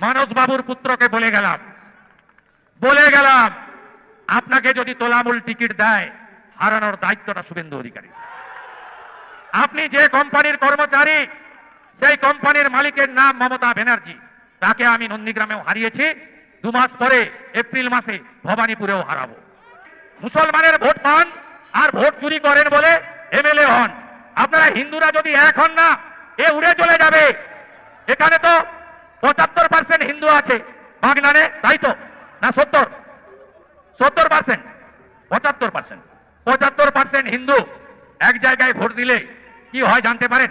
মানস বাবুর পুত্রকে বলে গেলাম। বলে গেলাম, আপনাকে যদি তোলামূল টিকিট দেয়, হারানোর দায়িত্বটা শুভেন্দু অধিকারী। আপনি যে কোম্পানির কর্মচারী, সেই কোম্পানির মালিকের নাম মমতা ব্যানার্জি। তাকে আমি নন্দীগ্রামেও হারিয়েছি। দু মাস পরে, এপ্রিল মাসে ভবানীপুরেও হারাবো। মুসলমানের ভোট পান আর ভোট চুরি করেন বলে এমএলএ হন। আপনারা হিন্দুরা যদি এক হন না, এ উড়ে চলে যাবে। এখানে তো পঁচাত্তর পার্সেন্ট হিন্দু আছে। বাগনানে তাই তো? না, সত্তর? সত্তর পার্সেন্ট পঁচাত্তর পার্সেন্ট পঁচাত্তর পার্সেন্ট হিন্দু, এক জায়গায় ভোট দিলে কি হয় জানতে পারেন?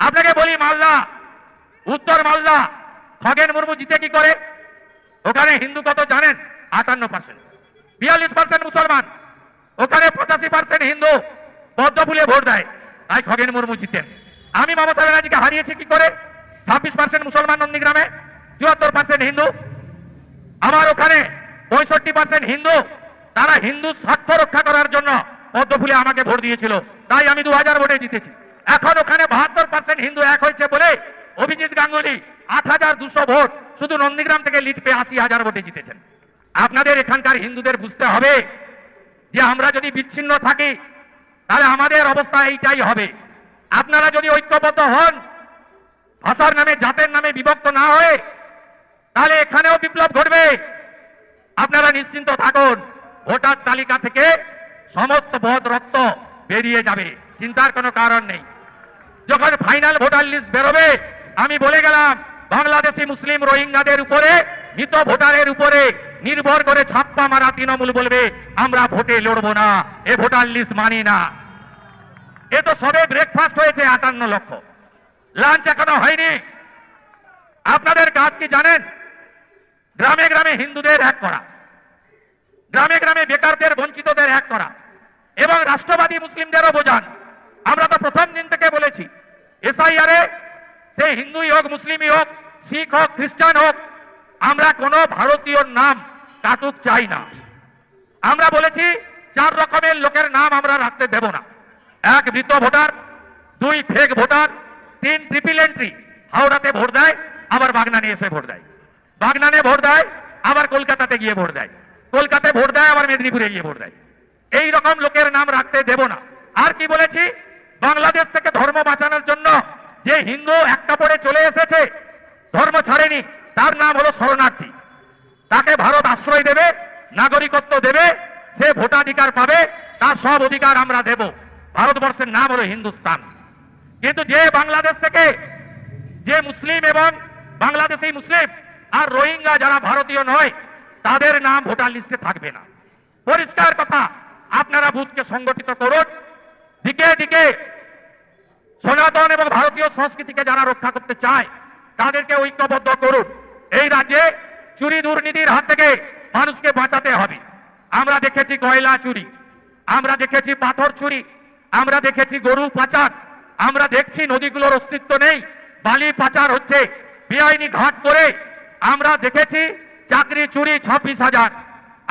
আপনাকে বলি মালদা, উত্তর মালদা, খগেন মুর্মু জিতে কি করে? ওখানে হিন্দু কত জানেন? আটান্ন পার্সেন্ট বিয়াল্লিশ পার্সেন্ট মুসলমান। ওখানে পঁচাশি পার্সেন্ট হিন্দু পদ্ম ফুলে ভোট দেয়। তাই খগেন মুর্মু জিতেন। আমি মমতা ব্যানার্জিকে হারিয়েছি কি করে? ছাব্বিশ পার্সেন্ট মুসলমান নন্দীগ্রামে, চুয়াত্তর পার্সেন্ট হিন্দু। আমার ওখানে পঁয়ষট্টি পার্সেন্ট হিন্দু। তারা হিন্দু স্বার্থ রক্ষা করার জন্য পদ্মফুলে আমাকে ভোট দিয়েছিল। তাই আমি দু হাজার ভোটে জিতেছি। এখন ওখানে বাহাত্তর পার্সেন্ট হিন্দু এক হয়েছে বলে অভিজিৎ গাঙ্গুলি আট হাজার দুশো ভোট শুধু নন্দীগ্রাম থেকে লিড পেয়ে আশি হাজার ভোটে জিতেছেন। আপনাদের এখানকার হিন্দুদের বুঝতে হবে যে আমরা যদি বিচ্ছিন্ন থাকি, তাহলে আমাদের অবস্থা এইটাই হবে। আপনারা যদি ঐক্যবদ্ধ হন ভাষার নামে, জাতের নামে বিভক্ত না হয়ে তাহলে এখানেও বিপ্লব ঘটবে। আপনারা নিশ্চিন্ত থাকুন, ভোটার তালিকা থেকে সমস্ত বদ রক্ত বেরিয়ে যাবে, চিন্তার কোনো কারণ নেই। যখন ফাইনাল ভোটার লিস্ট বেরোবে, আমি বলে গেলাম, বাংলাদেশি মুসলিম রোহিঙ্গাদের উপরে, মৃত ভোটারের উপরে নির্ভর করে ছাপ্পা মারা তৃণমূল বলবে, আমরা ভোটে লড়বো না, এ ভোটার লিস্ট মানি না। এ তো সবে ব্রেকফাস্ট হয়েছে আটান্ন লক্ষ। লাঞ্চ এখনও হয়নি। আপনাদের কাজ কি জানেন? গ্রামে গ্রামে হিন্দুদের এক করা। গ্রামে গ্রামে বেকারদের, বঞ্চিতদের এক করা। এবং রাষ্ট্রবাদী মুসলিমদেরও বোঝান। আমরা তো প্রথম দিন থেকে বলেছি, এসআইআরে সে হিন্দুই হোক, মুসলিমই হোক, শিখ হোক, খ্রিস্টান হোক, আমরা কোনো ভারতীয় নাম কাটুক চাই না। আমরা বলেছি, চার রকমের লোকের নাম আমরা রাখতে দেব না। এক মৃত ভোটার, দুই ফেক ভোটার তিন ট্রিপল এন্ট্রি হাওড়াতে ভোট দেয়, আবার বাগনানে এসে ভোট দেয়। বাগনানে ভোট দেয়, আবার কলকাতাতে গিয়ে ভোট দেয়। কলকাতায় ভোট দেয়, আবার মেদিনীপুরে গিয়ে ভোট দেয়। এই রকম লোকের নাম রাখতে দেব না। আর কি বলেছি? বাংলাদেশ থেকে ধর্ম বাঁচানোর জন্য যে হিন্দু একটা পরে চলে এসেছে, ধর্ম ছাড়েনি, তার নাম হলো শরণার্থী। তাকে ভারত আশ্রয় দেবে, নাগরিকত্ব দেবে, সে ভোটাধিকার পাবে, তার সব অধিকার আমরা দেব। ভারতবর্ষের নাম হলো হিন্দুস্তান। কিন্তু যে বাংলাদেশ থেকে যে মুসলিম এবং বাংলাদেশি মুসলিম আর রোহিঙ্গা যারা ভারতীয় নয়, তাদের নাম ভোটার লিস্টে থাকবে না। পরিষ্কার কথা, আপনারা বুথকে সংগঠিত করুন। দিকে দিকে সনাতন এবং ভারতীয় সংস্কৃতিকে যারা রক্ষা করতে চায়, তাদেরকে ঐক্যবদ্ধ করুন। এই রাজ্যে চুরি দুর্নীতির হাত থেকে মানুষকে বাঁচাতে হবে। আমরা দেখেছি কয়লা চুরি, আমরা দেখেছি পাথর চুরি, আমরা দেখেছি গরু পাচার। আমরা দেখছি নদীগুলোর অস্তিত্ব নেই। বালি পাচার হচ্ছে। বেআইনি ঘাট করে আমরা দেখেছি চাকরি, চুরি ছাব্বিশ হাজার।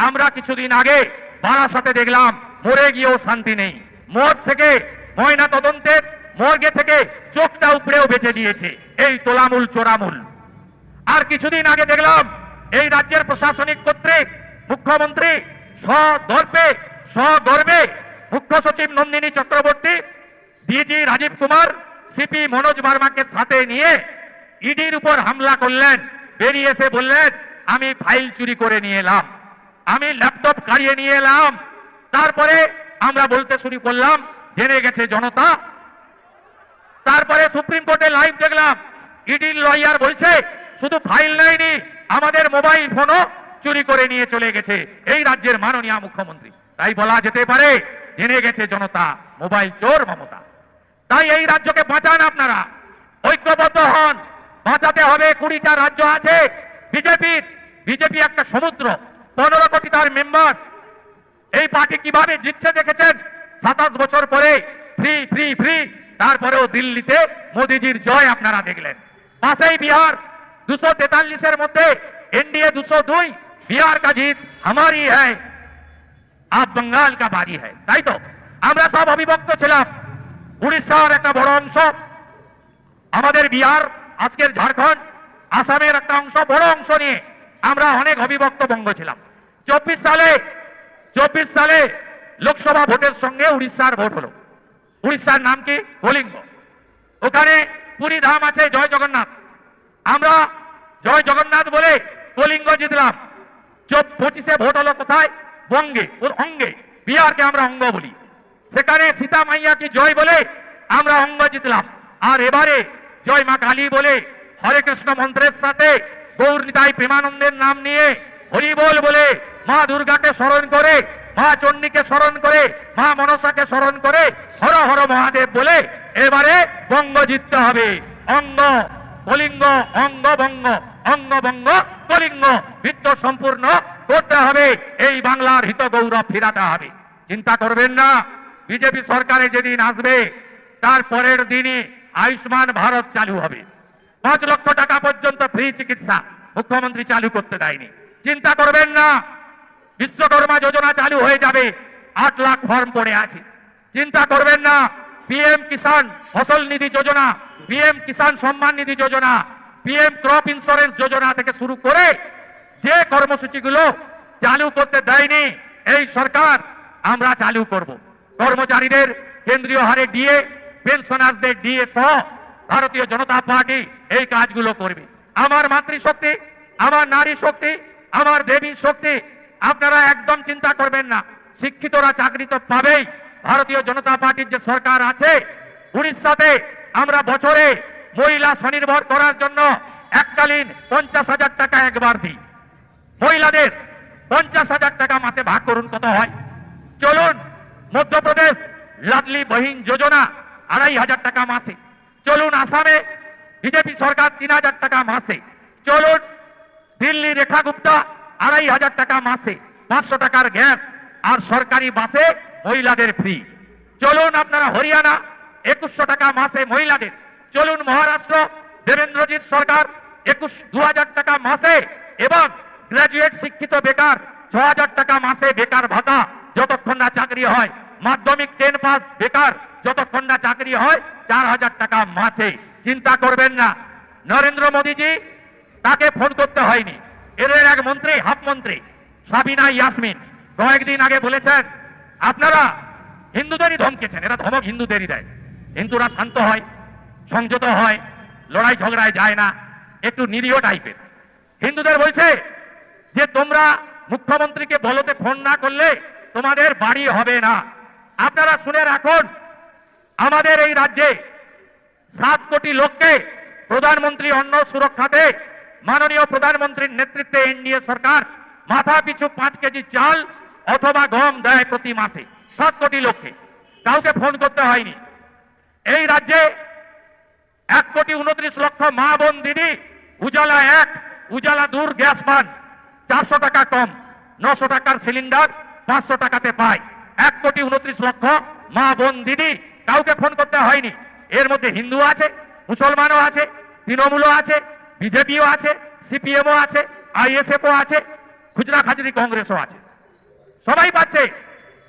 আমরা কিছুদিন আগে বারাসাতে দেখলাম, মরে গিয়েও শান্তি নেই। মোর থেকে ময়না তদন্তের মর্গে থেকে চোখটা উপড়েও বেঁচে দিয়েছে। এই তোলামূল, চোরামূল। আর কিছুদিন আগে দেখলাম, এই রাজ্যের প্রশাসনিক কর্তৃক মুখ্যমন্ত্রী সদর্পে সগর্বে মুখ্য সচিব নন্দিনী চক্রবর্তী ডিজি রাজীব কুমার সিপি মনোজ বার্মাকে সাথে নিয়ে ইডির উপর হামলা করলেন। বেরিয়ে এসে বললেন, আমি ফাইল চুরি করে নিয়ে এলাম। আমি ল্যাপটপ কাড়িয়ে নিয়ে এলাম। তারপরে আমরা বলতে শুরু করলাম, জেনে গেছে জনতা। তারপরে সুপ্রিম কোর্টে লাইভ দেখলাম ইডির লয়ার বলছে, শুধু ফাইল নেয়নি, আমাদের মোবাইল ফোনও চুরি করে নিয়ে চলে গেছে। এই রাজ্যের মাননীয় মুখ্যমন্ত্রী। তাই বলা যেতে পারে, জেনে গেছে জনতা, মোবাইল চোর মমতা। তাই এই রাজ্যকে বাঁচান আপনারা ঐক্যবদ্ধ হন বাঁচাতে হবে কুড়িটা রাজ্য আছে বিজেপির বিজেপি একটা সমুদ্র পনেরো কোটি তার মেম্বার এই পার্টি কিভাবে জিতছে দেখেছেন সাতাশ বছর পরে ফ্রি ফ্রি ফ্রি তারপরেও দিল্লিতে মোদিজির জয় আপনারা দেখলেন পাশেই বিহার দুশো তেতাল্লিশের মধ্যে এনডিএ দুশো দুই বিহার का जीत हमारी है আপ বঙ্গাল কা বাড়ি হয় তাই তো আমরা সব অবিভক্ত ছিলাম উড়িষ্যার একটা বড় অংশ, আমাদের বিহার, আজকের ঝাড়খণ্ড, আসামের একটা অংশ, বড় অংশ নিয়ে আমরা অনেক অবিভক্ত বঙ্গ ছিলাম। চব্বিশ সালে চব্বিশ সালে লোকসভা ভোটের সঙ্গে উড়িষ্যার ভোট হলো। উড়িষ্যার নাম কি? কলিঙ্গ। ওখানে পুরী ধাম আছে, জয় জগন্নাথ। আমরা জয় জগন্নাথ বলে কলিঙ্গ জিতলাম। পঁচিশে ভোট হলো কোথায়? বঙ্গে, ওর অঙ্গে। বিহারকে আমরা অঙ্গ বলি। সেখানে সীতা মাইয়াকে জয় বলে আমরা অঙ্গ জিতলাম। আর এবারে জয় মা কালী বলে হরে কৃষ্ণ মন্ত্রের সাথে গৌর নিতাই প্রেমানন্দের নাম নিয়ে হরি বল মা দুর্গাকে স্মরণ করে, মা চণ্ডীকে স্মরণ করে, মা মনসাকে স্মরণ করে হর হর মহাদেব বলে এবারে বঙ্গ জিততে হবে। অঙ্গ, কলিঙ্গ, অঙ্গ বঙ্গ অঙ্গ বঙ্গ, কলিঙ্গ বৃত্ত সম্পূর্ণ করতে হবে। এই বাংলার হিত গৌরব ফিরাতে হবে। চিন্তা করবেন না। বিজেপি সরকারে যেদিন আসবে, তার পরের দিনই আয়ুষ্মান ভারত চালু হবে। পাঁচ লক্ষ টাকা পর্যন্ত ফ্রি চিকিৎসা মুখ্যমন্ত্রী চালু করতে দেয়নি। চিন্তা করবেন না, বিশ্বকর্মা যোজনা চালু হয়ে যাবে, আট লাখ ফর্ম পড়ে আছে। চিন্তা করবেন না, পিএম কিষান ফসল নিধি Yojana, PM Kisan Samman Nidhi Yojana, PM crop insurance Yojana থেকে শুরু করে যে কর্মসূচিগুলো চালু করতে দেয়নি, এই সরকার আমরা চালু করব। কর্মচারীদের কেন্দ্রীয় হারে ডিএ পেনশনার্সদের ডিএ সহ ভারতীয় জনতা পার্টি এই কাজগুলো করবে। আমার মাতৃশক্তি, আমার নারী শক্তি, আমার দেবী শক্তি, আপনারা একদম চিন্তা করবেন না। শিক্ষিতরা চাকরি তো পাবেই। ভারতীয় জনতা পার্টির যে সরকার আছে, উড়িষ্যাতে আমরা বছরে মহিলা স্বনির্ভর করার জন্য এককালীন পঞ্চাশ হাজার টাকা একবার দিই। মহিলাদের পঞ্চাশ হাজার টাকা মাসে ভাগ করুন, কত হয়? চলুন মধ্যপ্রদেশ লাডলি বহিন যোজনা আড়াই হাজার টাকা মাসে। চলুন আসামে, বিজেপি সরকার তিন হাজার টাকা মাসে। চলুন দিল্লি রেখা গুপ্তা আড়াই হাজার টাকা মাসে। পাঁচশো টাকার গ্যাস আর সরকারি বাসে মহিলাদের ফ্রি চলুন আপনারা হরিয়ানা, একুশশো টাকা মাসে মহিলাদের। চলুন মহারাষ্ট্র, দেবেন্দ্রজিৎ সরকার একুশ, দু টাকা মাসে। এবং গ্রাজুয়েট শিক্ষিত বেকার, ছ টাকা মাসে বেকার ভাতা, যতক্ষণ না চাকরি হয়। মাধ্যমিক টেন পাস বেকার যতক্ষণ না চাকরি হয় চার হাজার টাকা মাসে। চিন্তা করবেন না। নরেন্দ্র মোদীজি, তাকে ফোন করতে হয়নি। এদের এক মন্ত্রী, হাফ মন্ত্রী, সাবিনা ইয়াসমিন। কয়েকদিন আগে বলেছেন, আপনারা হিন্দুদেরই ধমকেছেন, এরা ধমক হিন্দুদেরই দেয়। হিন্দুরা শান্ত হয়, সংযত হয়, লড়াই ঝগড়ায় যায় না, একটু নিরীহ টাইপের। হিন্দুদের বলছে যে তোমরা মুখ্যমন্ত্রীকে বলতে ফোন না করলে তোমাদের বাড়ি হবে না। আপনারা শুনে রাখুন, আমাদের এই রাজ্যে সাত কোটি লোককে প্রধানমন্ত্রী অন্ন সুরক্ষাতে মাননীয় প্রধানমন্ত্রীর নেতৃত্বে এনডিএ সরকার মাথা পিছু পাঁচ কেজি চাল অথবা গম দেয় প্রতি মাসে, সাত কোটি লোককে। কাউকে ফোন করতে হয়নি। এই রাজ্যে এক কোটি উনত্রিশ লক্ষ মা বোন দিদি, উজালা এক, উজালা দূর গ্যাস পান, চারশো টাকা কম, নশো টাকার সিলিন্ডার, পাঁচশো টাকাতে পায়। এক কোটি উনত্রিশ লক্ষ মা বোন দিদি কাউকে ফোন করতে হয়নি। এর মধ্যে হিন্দু আছে, মুসলমানও আছে, তৃণমূলও আছে, বিজেপিও আছে, সিপিএমও আছে, আইএসএফও আছে, খুচরা খাজরি কংগ্রেসও আছে। সবাই পাচ্ছে।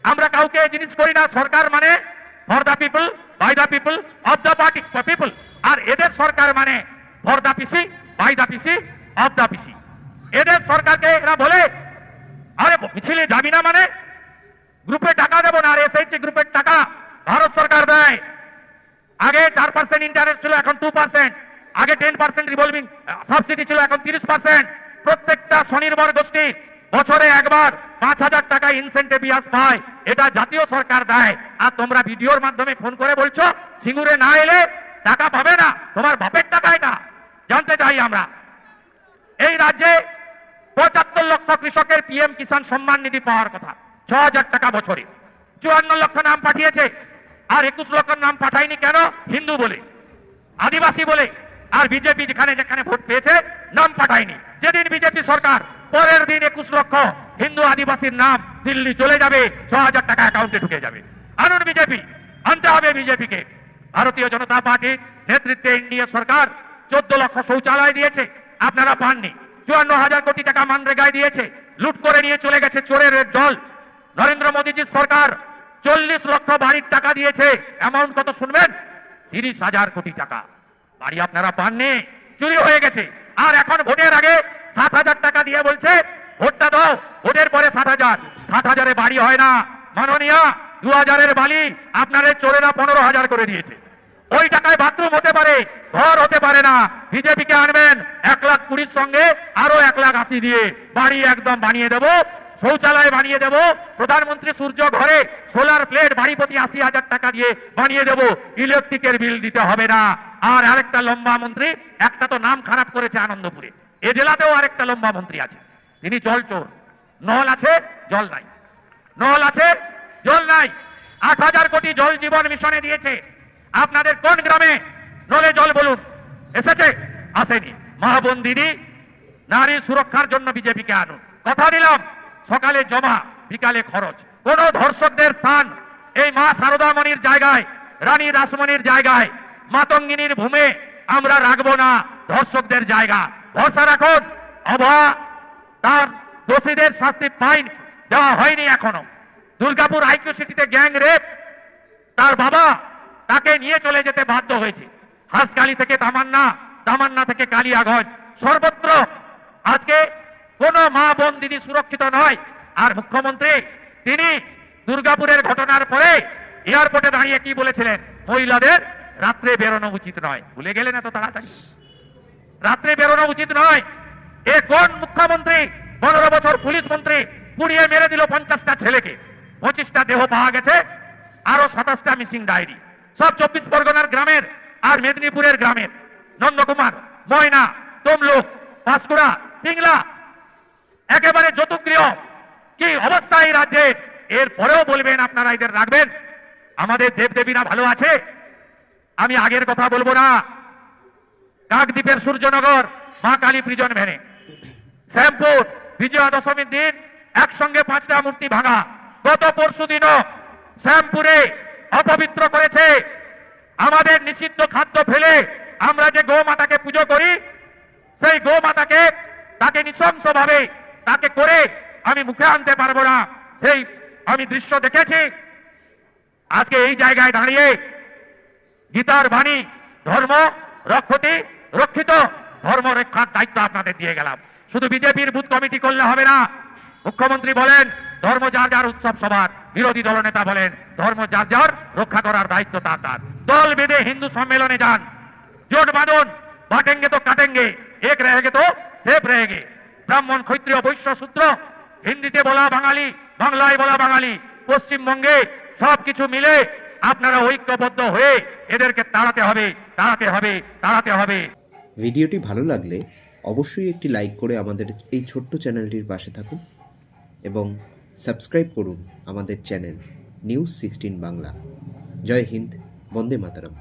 আমরা কাউকে জিনিস করি না। সরকার মানে for the people by the people of the party people আর এদের সরকার মানে for the PC by the PC of the PC এদের সরকারকে এরা বলে, আরে মিছিলে যাবি না মানে গ্রুপে টাকা দেবো না, আর এসএইচজি গ্রুপের টাকা ভারত সরকার দেয়। আগে চার পার্সেন্ট ইন্টারেস্ট ছিল, এখন টু পার্সেন্ট আগে টেন পার্সেন্ট রিভলভিং সাবসিডি ছিল, এখন তিরিশ পার্সেন্ট প্রত্যেকটা স্বনির্ভর গোষ্ঠী বছরে একবার পাঁচ হাজার টাকা ইনসেন্টিভ ইয়াস পায়। এটা জাতীয় সরকার দেয়। আর তোমরা ভিডিওর মাধ্যমে ফোন করে বলছো, সিঙ্গুরে না এলে টাকা পাবে না, তোমার বাপের টাকা এটা। জানতে চাই আমরা। এই রাজ্যে পঁচাত্তর লক্ষ কৃষকের পিএম কিষাণ সম্মান নিধি পাওয়ার কথা। ছ হাজার টাকা বছরে। চুয়ান্ন লক্ষ নাম পাঠিয়েছে, আর একুশ লক্ষ নাম পাঠায়নি কেন? হিন্দু বলে, আদিবাসী বলে, আর বিজেপি যেখানে যেখানে ভোট পেয়েছে, নাম পাঠায়নি। যেদিন বিজেপি সরকার, পরের দিন একুশ লক্ষ হিন্দু আদিবাসীর নাম দিল্লি চলে যাবে ছ হাজার টাকা অ্যাকাউন্টে ঢুকে যাবে। আনুন বিজেপি, আনতে হবে বিজেপিকে। ভারতীয় জনতা পার্টির নেতৃত্বে এনডিএ সরকার চোদ্দ লক্ষ শৌচালয় দিয়েছে, আপনারা পাননি। চুয়ান্ন হাজার কোটি টাকা মানরেগায় দিয়েছে, লুট করে নিয়ে চলে গেছে চোরের দল নরেন্দ্র মোদীজির সরকার চল্লিশ লক্ষ বাড়ির টাকা দিয়েছে। অ্যামাউন্ট কত শুনবেন? তিরিশ হাজার কোটি টাকা। বাড়ি আপনারা পাননি, চুরি হয়ে গেছে। আর এখন ভোটের আগে সাত হাজার টাকা দিয়ে বলছে, ভোটটা দাও, ভোটের পরে সাত হাজার। সাত হাজারে বাড়ি হয় না। মাননীয়া, দু হাজারের বালি আপনাদের চোরেরা পনেরো হাজার করে দিয়েছে। ওই টাকায় বাথরুম হতে পারে, ঘর হতে পারে না। বিজেপিকে আনবেন, এক লাখ কুড়ির সঙ্গে আরও এক লাখ আশি দিয়ে বাড়ি একদম বানিয়ে দেব। শৌচালয় বানিয়ে দেব। প্রধানমন্ত্রী সূর্য ঘরে সোলার প্লেট বাড়ি প্রতি আশি হাজার টাকা দিয়ে বানিয়ে দেব। ইলেকট্রিকের বিল দিতে হবে না। আর আরেকটা লম্বা মন্ত্রী, একটা তো নাম খারাপ করেছে আনন্দপুরে। এ জেলাতেও আরেকটা লম্বা মন্ত্রী আছে। তিনি জল চোর। নল আছে, জল নাই। নল আছে, জল নাই। আট হাজার কোটি জল জীবন মিশনে দিয়েছে। আপনাদের কোন গ্রামে নলে জল বলুন? এসেছে? আসেনি। মা বোন দিদি, নারী সুরক্ষার জন্য বিজেপিকে আনুন। কথা দিলাম। সকালে জমা, বিকালে খরচ। কোন ধর্ষকদের স্থান এই মা সারদামণির জায়গায়, রানী রাসমণির জায়গায়, মাতঙ্গিনীর ভূমে আমরা রাখব না ধর্ষকদের জায়গা। ভরসা রাখুন অভয়া তার দোষীদের শাস্তি ফাইন, দেওয়া হয়নি এখনও। দুর্গাপুর আইকিউ সিটিতে গ্যাং রেপ, তার বাবা তাকে নিয়ে চলে যেতে বাধ্য হয়েছে। হাসকালি থেকে তামান্না তামান্না থেকে কালিয়াগঞ্জ। সর্বত্র আজকে কোন মা বোন দিদি সুরক্ষিত নয়। আর মুখ্যমন্ত্রী, তিনি দুর্গাপুরের ঘটনার পরে এয়ারপোর্টে দাঁড়িয়ে কি বলেছিলেন? মহিলাদের রাত্রে বেরোনো উচিত নয়। ভুলে গেলেন এত তাড়াতাড়ি? রাত্রে বেরোনো উচিত নয়। এ কোন মুখ্যমন্ত্রী? পনেরো বছর পুলিশ মন্ত্রী পুড়িয়ে মেরে দিল পঞ্চাশটা ছেলেকে। পঁচিশটা দেহ পাওয়া গেছে আরও সাতাশটা মিসিং ডায়েরি। সব চব্বিশ পরগনার গ্রামের আর মেদিনীপুরের গ্রামের। নন্দকুমার, ময়না, তমলুক পাঁশকুড়া পিংলা একেবারে যতুগৃহ কি অবস্থা এই রাজ্যের এর পরেও বলবেন আপনারা এদের রাখবেন। আমাদের দেবদেবীরা ভালো আছে। আমি আগের কথা বলব না। কাকদ্বীপের সূর্যনগর, মা কালী প্রিজন ভ্যানে শ্যামপুর, বিজয়া দশমীর দিন একসঙ্গে পাঁচটা মূর্তি ভাঙা। গত পরশু দিনও শ্যামপুরে অপবিত্র করেছে। আমাদের নিষিদ্ধ খাদ্য ফেলে আমরা যে গো মাতাকে পুজো করি, সেই গো মাতাকে তাকে নৃশংসভাবে তাকে করে আমি মুখে আনতে পারব না। সেই আমি দৃশ্য দেখেছি। আজকে এই জায়গায় দাঁড়িয়ে গীতার বাণী, ধর্ম, রক্ষতি, রক্ষিত ধর্ম রক্ষার দায়িত্ব আপনাদের দিয়ে গেলাম। শুধু বিজেপির বুথ কমিটি করলে হবে না। মুখ্যমন্ত্রী বলেন, ধর্ম যার যার উৎসব সবার। বিরোধী দলনেতা বলেন, ধর্ম যার যার রক্ষা করার দায়িত্ব তার তার। দল বেঁধে হিন্দু সম্মেলনে যান। জোট বাঁধুন, বাটেঙ্গে তো কাটেঙ্গে, এক রেগে তো সেফ রেগে ব্রাহ্মণ ক্ষত্রিয় বৈশ্য সূত্র হিন্দিতে বলা বাঙালি, বাংলায় বলা বাঙালি, পশ্চিমবঙ্গে সবকিছু মিলে আপনারা ঐক্যবদ্ধ হয়ে এদেরকে তাড়াতে হবে তাড়াতে হবে তাড়াতে হবে। ভিডিওটি ভালো লাগলে অবশ্যই একটি লাইক করে আমাদের এই ছোট্ট চ্যানেলটির পাশে থাকুন এবং সাবস্ক্রাইব করুন আমাদের channel news sixteen Bangla. Jai Hind, Vande Mataram.